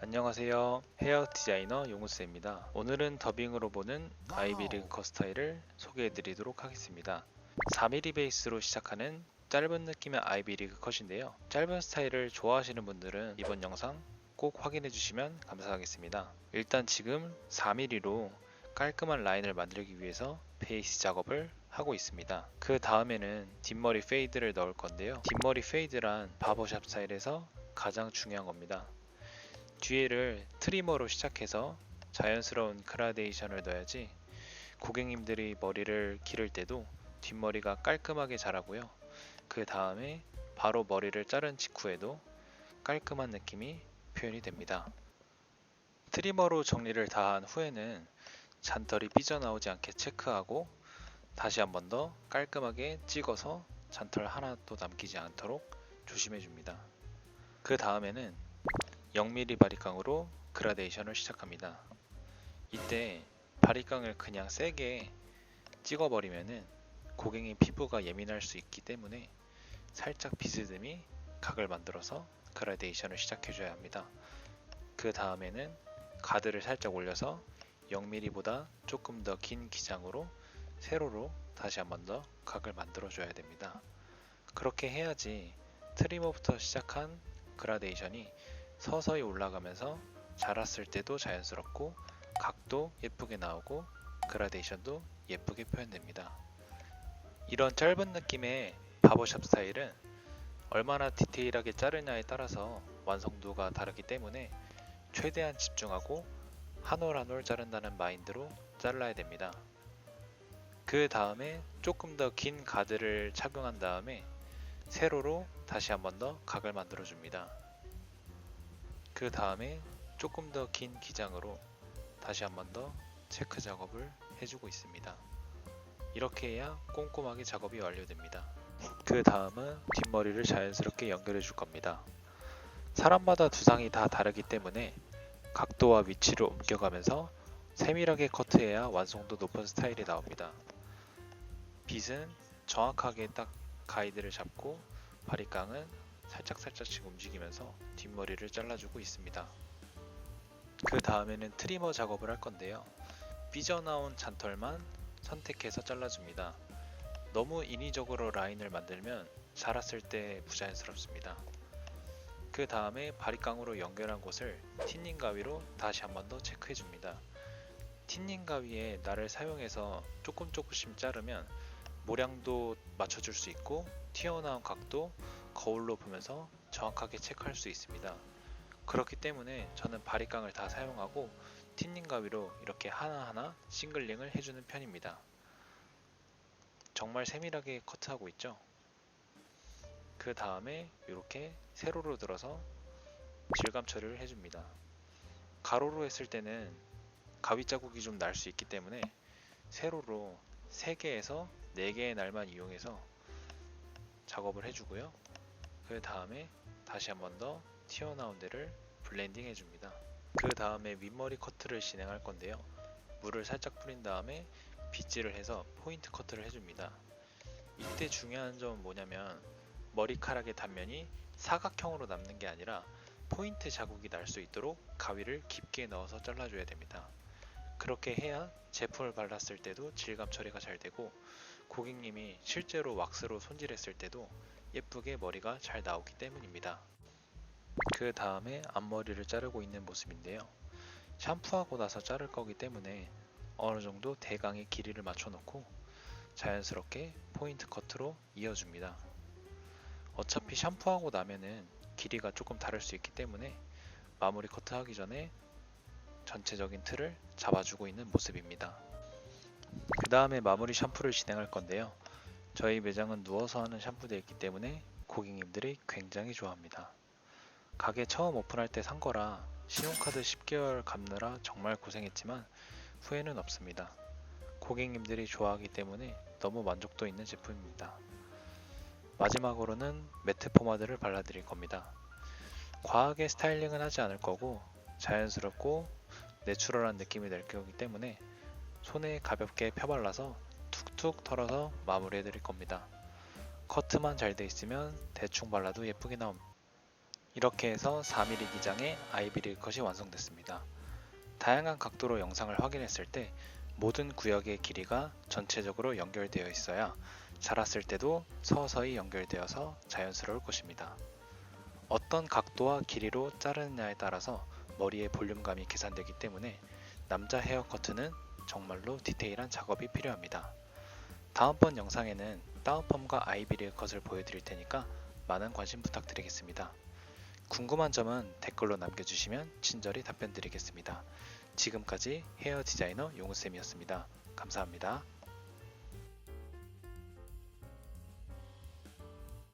안녕하세요. 헤어 디자이너 용우스입니다. 오늘은 더빙으로 보는 아이비리그 컷 스타일을 소개해 드리도록 하겠습니다. 4mm 베이스로 시작하는 짧은 느낌의 아이비리그 컷인데요. 짧은 스타일을 좋아하시는 분들은 이번 영상 꼭 확인해 주시면 감사하겠습니다. 일단 지금 4mm로 깔끔한 라인을 만들기 위해서 베이스 작업을 하고 있습니다. 그 다음에는 뒷머리 페이드를 넣을 건데요. 뒷머리 페이드란 바버샵 스타일에서 가장 중요한 겁니다. 뒤에를 트리머로 시작해서 자연스러운 그라데이션을 넣어야지 고객님들이 머리를 기를 때도 뒷머리가 깔끔하게 자라고요. 그 다음에 바로 머리를 자른 직후에도 깔끔한 느낌이 표현이 됩니다. 트리머로 정리를 다 한 후에는 잔털이 삐져나오지 않게 체크하고 다시 한 번 더 깔끔하게 찍어서 잔털 하나도 남기지 않도록 조심해 줍니다. 그 다음에는 0mm 바리깡으로 그라데이션을 시작합니다. 이때 바리깡을 그냥 세게 찍어버리면은 고객님 피부가 예민할 수 있기 때문에 살짝 비스듬히 각을 만들어서 그라데이션을 시작해줘야 합니다. 그 다음에는 가드를 살짝 올려서 0mm보다 조금 더 긴 기장으로 세로로 다시 한 번 더 각을 만들어줘야 됩니다. 그렇게 해야지 트리머부터 시작한 그라데이션이 서서히 올라가면서 자랐을 때도 자연스럽고 각도 예쁘게 나오고 그라데이션도 예쁘게 표현됩니다. 이런 짧은 느낌의 바버샵 스타일은 얼마나 디테일하게 자르냐에 따라서 완성도가 다르기 때문에 최대한 집중하고 한 올 한 올 자른다는 마인드로 잘라야 됩니다. 그 다음에 조금 더 긴 가드를 착용한 다음에 세로로 다시 한 번 더 각을 만들어 줍니다. 그 다음에 조금 더 긴 기장으로 다시 한 번 더 체크 작업을 해주고 있습니다. 이렇게 해야 꼼꼼하게 작업이 완료됩니다. 그 다음은 뒷머리를 자연스럽게 연결해 줄 겁니다. 사람마다 두상이 다 다르기 때문에 각도와 위치를 옮겨가면서 세밀하게 커트해야 완성도 높은 스타일이 나옵니다. 빗은 정확하게 딱 가이드를 잡고 바리깡은 살짝살짝씩 움직이면서 뒷머리를 잘라주고 있습니다. 그 다음에는 트리머 작업을 할 건데요. 삐져나온 잔털만 선택해서 잘라줍니다. 너무 인위적으로 라인을 만들면 자랐을 때 부자연스럽습니다. 그 다음에 바리깡으로 연결한 곳을 틴닝 가위로 다시 한 번 더 체크해 줍니다. 틴닝 가위에 날을 사용해서 조금 조금씩 자르면 모량도 맞춰줄 수 있고 튀어나온 각도 거울로 보면서 정확하게 체크할 수 있습니다. 그렇기 때문에 저는 바리깡을 다 사용하고 틴닝 가위로 이렇게 하나하나 싱글링을 해주는 편입니다. 정말 세밀하게 커트하고 있죠? 그 다음에 이렇게 세로로 들어서 질감 처리를 해줍니다. 가로로 했을 때는 가위 자국이 좀 날 수 있기 때문에 세로로 3개에서 4개의 날만 이용해서 작업을 해주고요. 그 다음에 다시 한 번 더 튀어나온 데를 블렌딩 해줍니다. 그 다음에 윗머리 커트를 진행할 건데요. 물을 살짝 뿌린 다음에 빗질을 해서 포인트 커트를 해줍니다. 이때 중요한 점은 뭐냐면 머리카락의 단면이 사각형으로 남는 게 아니라 포인트 자국이 날 수 있도록 가위를 깊게 넣어서 잘라줘야 됩니다. 그렇게 해야 제품을 발랐을 때도 질감 처리가 잘 되고 고객님이 실제로 왁스로 손질했을 때도 예쁘게 머리가 잘 나오기 때문입니다. 그 다음에 앞머리를 자르고 있는 모습인데요. 샴푸하고 나서 자를 거기 때문에 어느 정도 대강의 길이를 맞춰 놓고 자연스럽게 포인트 커트로 이어줍니다. 어차피 샴푸하고 나면은 길이가 조금 다를 수 있기 때문에 마무리 커트 하기 전에 전체적인 틀을 잡아주고 있는 모습입니다. 그 다음에 마무리 샴푸를 진행할 건데요. 저희 매장은 누워서 하는 샴푸되어 있기 때문에 고객님들이 굉장히 좋아합니다. 가게 처음 오픈할 때 산 거라 신용카드 10개월 갚느라 정말 고생했지만 후회는 없습니다. 고객님들이 좋아하기 때문에 너무 만족도 있는 제품입니다. 마지막으로는 매트 포마드를 발라드릴 겁니다. 과하게 스타일링은 하지 않을 거고 자연스럽고 내추럴한 느낌이 낼 거기 때문에 손에 가볍게 펴발라서 툭툭 털어서 마무리해 드릴 겁니다. 커트만 잘 돼 있으면 대충 발라도 예쁘게 나옵니다. 이렇게 해서 4mm 기장의 아이비리그 컷이 완성됐습니다. 다양한 각도로 영상을 확인했을 때 모든 구역의 길이가 전체적으로 연결되어 있어야 자랐을 때도 서서히 연결되어서 자연스러울 것입니다. 어떤 각도와 길이로 자르느냐에 따라서 머리의 볼륨감이 계산되기 때문에 남자 헤어커트는 정말로 디테일한 작업이 필요합니다. 다음번 영상에는 다운펌과 아이비리그 컷을 보여드릴 테니까 많은 관심 부탁드리겠습니다. 궁금한 점은 댓글로 남겨주시면 친절히 답변 드리겠습니다. 지금까지 헤어 디자이너 용우쌤이었습니다. 감사합니다.